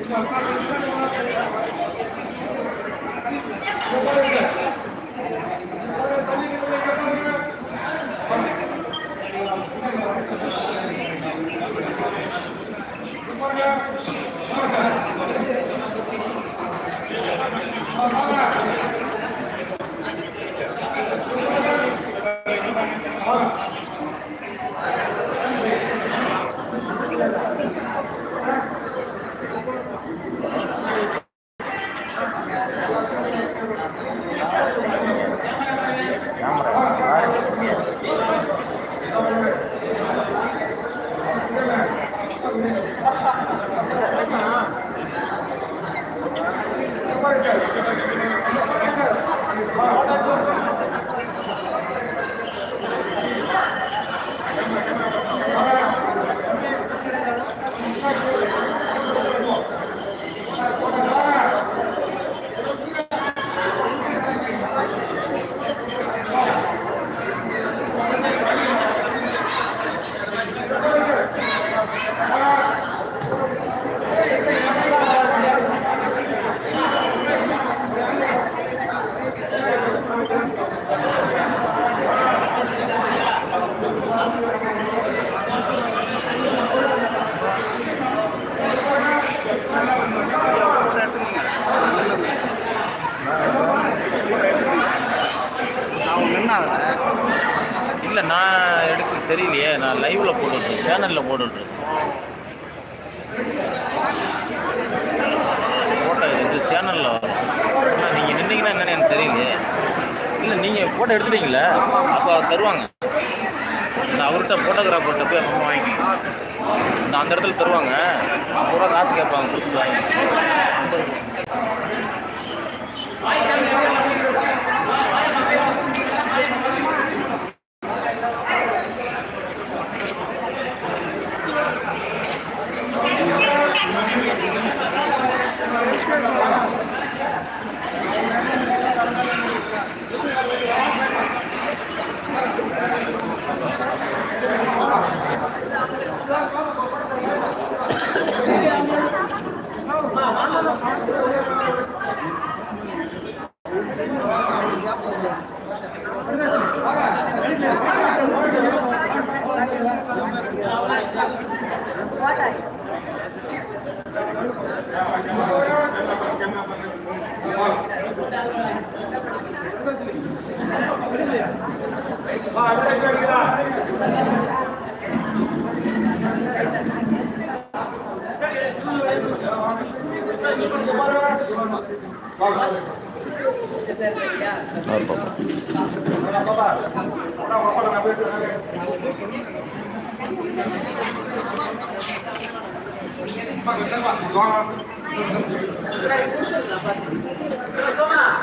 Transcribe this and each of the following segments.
இல்லை Come on. தெரியலையே நான் லைவ்ல போட்டுட்ருக்கேன் சேனலில் போட்டுட்ருக்கேன் ஃபோட்டோ இது சேனலில் ஆனால் நீங்கள் நின்னீங்கன்னா என்னன்னு எனக்கு தெரியலையே. இல்லை நீங்கள் ஃபோட்டோ எடுத்துட்டீங்களே? அப்போ தருவாங்க. நான் அவர்கிட்ட ஃபோட்டோகிராஃபர்கிட்ட போய் அம்மா வாங்கிக்கலாம் நான் அந்த இடத்துல தருவாங்க. ஐம்பது ரூபா காசு கேட்பாங்க கொடுத்து வாங்கி Gracias. Thank you.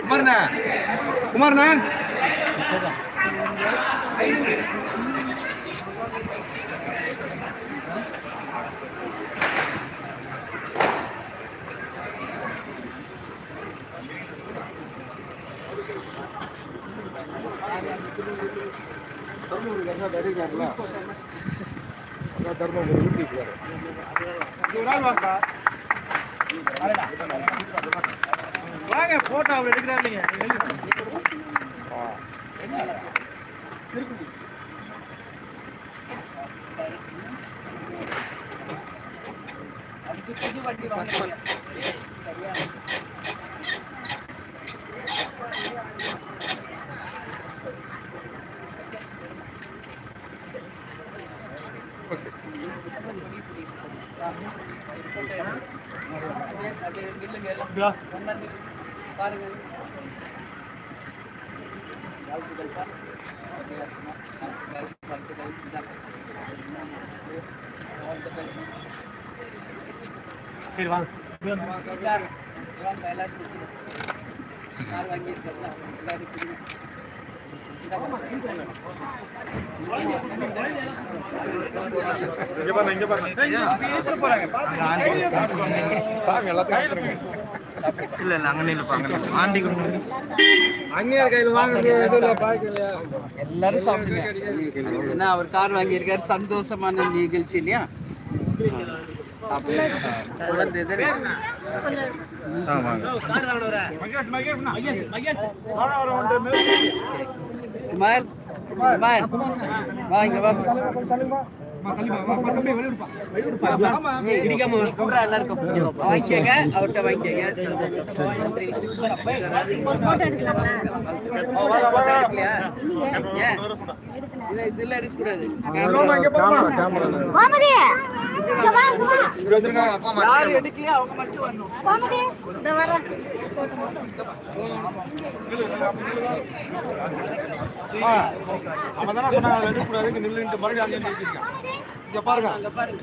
குமார்ண்ணா. குமார்ண்ணா. தர்மபுரி கண்ணா தருகிறாருல அதான் தர்மபுரி ஊட்டிக்குவாரு ஒரு நாள் வாங்கப்பா வாங்க. போட்டோ அவர் எடுக்கிறாரு நீங்க சரி வாங்க இங்க பாருங்க இங்க பாருங்க. சாமி எல்லாத்தையும் இல்ல இல்ல அங்க நில்லுப்பாங்க ஆண்டி அந்நியார் கையில் வாங்குறது எல்லாரும் சாப்பிடுங்க. ஏன்னா அவர் கார் வாங்கியிருக்காரு. சந்தோஷமான நிகழ்ச்சி இல்லையா. குழந்தை? குமார் குமார். வா இங்க வா. வாங்கிக்கங்க. அவர்கிட்ட வாங்கிக்கங்க. நன்றி. இல்ல, இதுல இருக்கக்கூடாது. கோமதி இங்க வா இங்க வா. யார் எடுக்கலையோ அவங்க மட்டும் வரணும். கோமதி இந்த வரேன் அவன் தானே சொன்னாங்க அதை எடுக்கக்கூடாது இங்க நில்லுன்ட்டு மறுபடியும் அங்கே நிறுத்திருக்கான். இங்க பாருங்க. அங்க பாருங்க.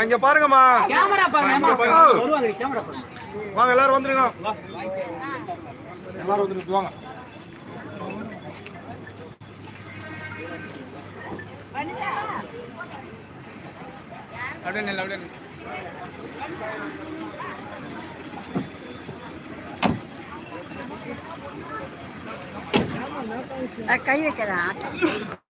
இங்க பாருங்கம்மா. இங்க பாருங்க. வாங்க எல்லாரும் வந்துருங்க. எல்லாரும் வந்துருக்கு வாங்க. அப்படியே நில்லு, அப்படியே. கை வைக்கிறேன்.